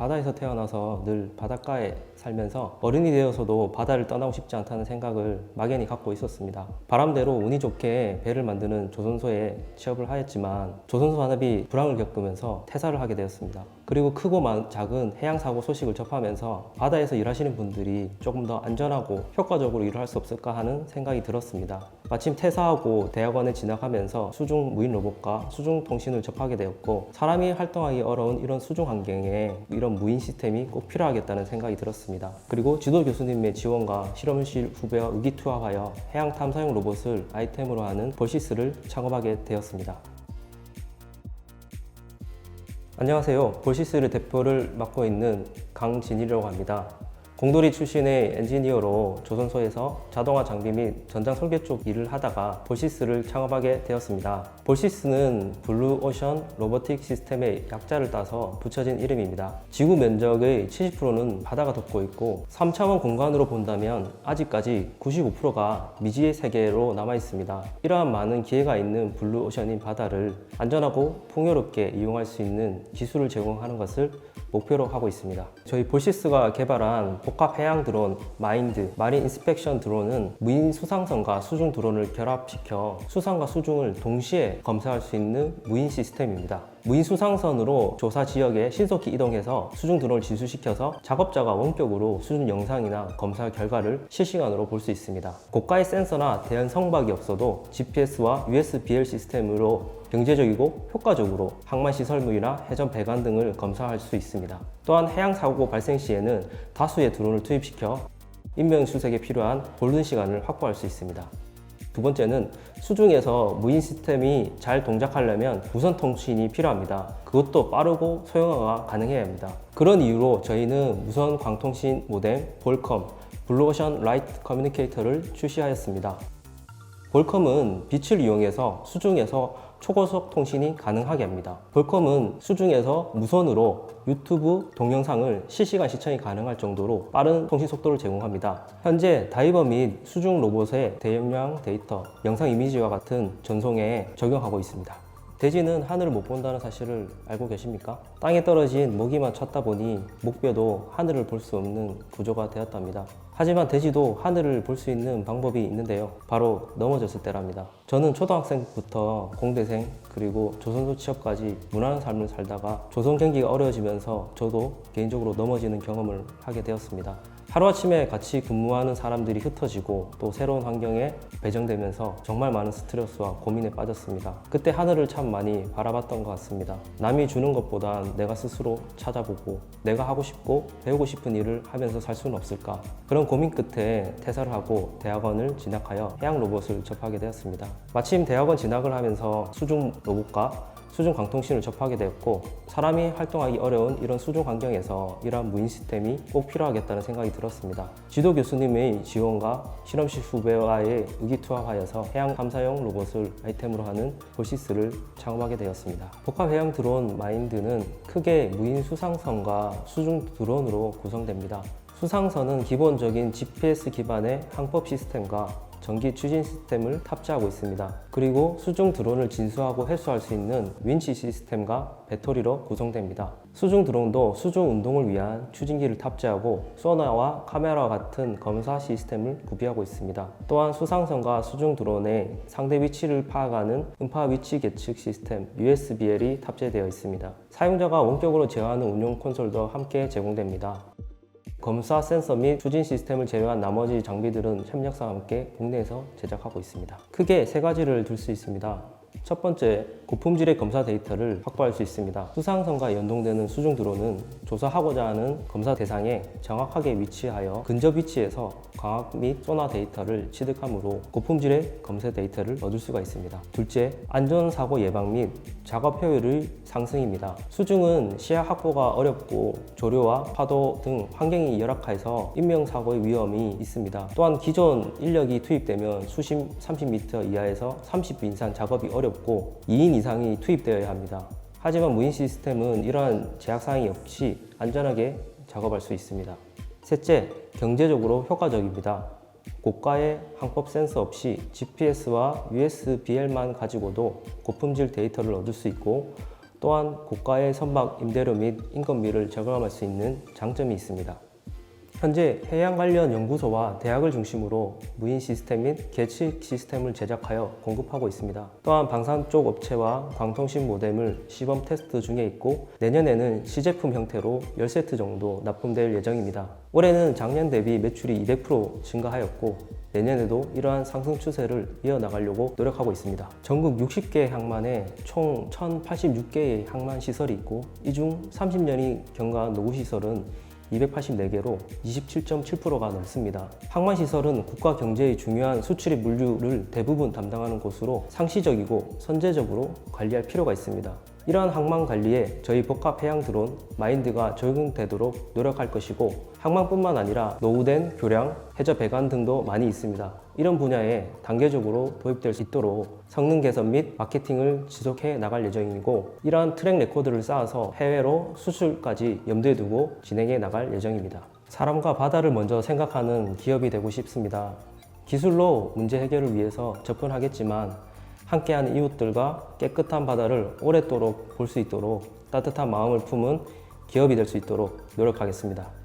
바다에서 태어나서 늘 바닷가에 살면서 어른이 되어서도 바다를 떠나고 싶지 않다는 생각을 막연히 갖고 있었습니다. 바람대로 운이 좋게 배를 만드는 조선소에 취업을 하였지만 조선소 산업이 불황을 겪으면서 퇴사를 하게 되었습니다. 그리고 크고 마- 작은 해양 사고 소식을 접하면서 바다에서 일하시는 분들이 조금 더 안전하고 효과적으로 일을 할 수 없을까 하는 생각이 들었습니다. 마침 퇴사하고 대학원에 진학하면서 수중 무인 로봇과 수중 통신을 접하게 되었고 사람이 활동하기 어려운 이런 수중 환경에 이런 무인 시스템이 꼭 필요하겠다는 생각이 들었습니다. 그리고 지도 교수님의 지원과 실험실 후배와 의기투합하여 해양 탐사용 로봇을 아이템으로 하는 볼시스를 창업하게 되었습니다. 안녕하세요. 볼시스를 대표를 맡고 있는 강진이라고 합니다. 공돌이 출신의 엔지니어로 조선소에서 자동화 장비 및 전장 설계 쪽 일을 하다가 볼시스를 창업하게 되었습니다. 볼시스는 블루오션 로보틱 시스템의 약자를 따서 붙여진 이름입니다. 지구 면적의 70%는 바다가 덮고 있고 3차원 공간으로 본다면 아직까지 95%가 미지의 세계로 남아 있습니다. 이러한 많은 기회가 있는 블루오션인 바다를 안전하고 풍요롭게 이용할 수 있는 기술을 제공하는 것을 목표로 하고 있습니다. 저희 볼시스가 개발한 복합 해양 드론 마인드 마린 인스펙션 드론은 무인 수상선과 수중 드론을 결합시켜 수상과 수중을 동시에 검사할 수 있는 무인 시스템입니다. 무인 수상선으로 조사 지역에 신속히 이동해서 수중 드론을 진수시켜서 작업자가 원격으로 수중 영상이나 검사 결과를 실시간으로 볼 수 있습니다. 고가의 센서나 대형 성박이 없어도 GPS와 USBL 시스템으로 경제적이고 효과적으로 항만 시설물이나 해전 배관 등을 검사할 수 있습니다. 또한 해양 사고 발생 시에는 다수의 드론을 투입시켜 인명 수색에 필요한 골든 시간을 확보할 수 있습니다. 두 번째는 수중에서 무인 시스템이 잘 동작하려면 무선 통신이 필요합니다. 그것도 빠르고 소형화가 가능해야 합니다. 그런 이유로 저희는 무선 광통신 모뎀 볼컴 블루오션 라이트 커뮤니케이터를 출시하였습니다. 볼컴은 빛을 이용해서 수중에서 초고속 통신이 가능하게 합니다. 볼컴은 수중에서 무선으로 유튜브 동영상을 실시간 시청이 가능할 정도로 빠른 통신 속도를 제공합니다. 현재 다이버 및 수중 로봇의 대용량 데이터, 영상 이미지와 같은 전송에 적용하고 있습니다. 돼지는 하늘을 못 본다는 사실을 알고 계십니까? 땅에 떨어진 모기만 찾다 보니 목뼈도 하늘을 볼 수 없는 구조가 되었답니다. 하지만 돼지도 하늘을 볼 수 있는 방법이 있는데요. 바로 넘어졌을 때랍니다. 저는 초등학생부터 공대생 그리고 조선소 취업까지 무난한 삶을 살다가 조선 경기가 어려워지면서 저도 개인적으로 넘어지는 경험을 하게 되었습니다. 하루아침에 같이 근무하는 사람들이 흩어지고 또 새로운 환경에 배정되면서 정말 많은 스트레스와 고민에 빠졌습니다. 그때 하늘을 참 많이 바라봤던 것 같습니다. 남이 주는 것보다 내가 스스로 찾아보고 내가 하고 싶고 배우고 싶은 일을 하면서 살 수는 없을까? 그런 고민 끝에 퇴사를 하고 대학원을 진학하여 해양 로봇을 접하게 되었습니다. 마침 대학원 진학을 하면서 수중 로봇과 수중 광통신을 접하게 되었고 사람이 활동하기 어려운 이런 수중 환경에서 이러한 무인 시스템이 꼭 필요하겠다는 생각이 들었습니다. 지도 교수님의 지원과 실험실 후배와의 의기투합하여서 해양 탐사용 로봇을 아이템으로 하는 볼시스를 창업하게 되었습니다. 복합 해양 드론 마인드는 크게 무인 수상선과 수중 드론으로 구성됩니다. 수상선은 기본적인 GPS 기반의 항법 시스템과 전기 추진 시스템을 탑재하고 있습니다. 그리고 수중 드론을 진수하고 회수할 수 있는 윈치 시스템과 배터리로 구성됩니다. 수중 드론도 수중 운동을 위한 추진기를 탑재하고 소나와 카메라와 같은 검사 시스템을 구비하고 있습니다. 또한 수상선과 수중 드론의 상대 위치를 파악하는 음파 위치 계측 시스템 USBL이 탑재되어 있습니다. 사용자가 원격으로 제어하는 운용 콘솔도 함께 제공됩니다. 검사 센서 및 추진 시스템을 제외한 나머지 장비들은 협력사와 함께 국내에서 제작하고 있습니다. 크게 세 가지를 들수 있습니다. 첫 번째, 고품질의 검사 데이터를 확보할 수 있습니다. 수상선과 연동되는 수중 드론은 조사하고자 하는 검사 대상에 정확하게 위치하여 근접 위치에서 광학 및 소나 데이터를 취득하므로 고품질의 검사 데이터를 얻을 수가 있습니다. 둘째, 안전사고 예방 및 작업 효율의 상승입니다. 수중은 시야 확보가 어렵고 조류와 파도 등 환경이 열악해서 인명사고의 위험이 있습니다. 또한 기존 인력이 투입되면 수심 30m 이하에서 30분 이상 작업이 어렵 고 2인 이상이 투입되어야 합니다. 하지만 무인 시스템은 이러한 제약사항이 없이 안전하게 작업할 수 있습니다. 셋째, 경제적으로 효과적입니다. 고가의 항법 센서 없이 GPS와 USBL만 가지고도 고품질 데이터를 얻을 수 있고 또한 고가의 선박 임대료 및 인건비를 저감할 수 있는 장점이 있습니다. 현재 해양 관련 연구소와 대학을 중심으로 무인 시스템 및 계측 시스템을 제작하여 공급하고 있습니다. 또한 방산 쪽 업체와 광통신 모뎀을 시범 테스트 중에 있고 내년에는 시제품 형태로 10세트 정도 납품될 예정입니다. 올해는 작년 대비 매출이 200% 증가하였고 내년에도 이러한 상승 추세를 이어나가려고 노력하고 있습니다. 전국 60개 항만에 총 1086개의 항만 시설이 있고 이 중 30년이 경과한 노후 시설은 284개로 27.7%가 넘습니다. 항만 시설은 국가 경제의 중요한 수출입 물류를 대부분 담당하는 곳으로 상시적이고 선제적으로 관리할 필요가 있습니다. 이러한 항만 관리에 저희 복합 해양 드론 마인드가 적용되도록 노력할 것이고 항만뿐만 아니라 노후된 교량, 해저 배관 등도 많이 있습니다. 이런 분야에 단계적으로 도입될 수 있도록 성능 개선 및 마케팅을 지속해 나갈 예정이고 이러한 트랙 레코드를 쌓아서 해외로 수출까지 염두에 두고 진행해 나갈 예정입니다. 사람과 바다를 먼저 생각하는 기업이 되고 싶습니다. 기술로 문제 해결을 위해서 접근하겠지만 함께하는 이웃들과 깨끗한 바다를 오랫도록 볼 수 있도록 따뜻한 마음을 품은 기업이 될 수 있도록 노력하겠습니다.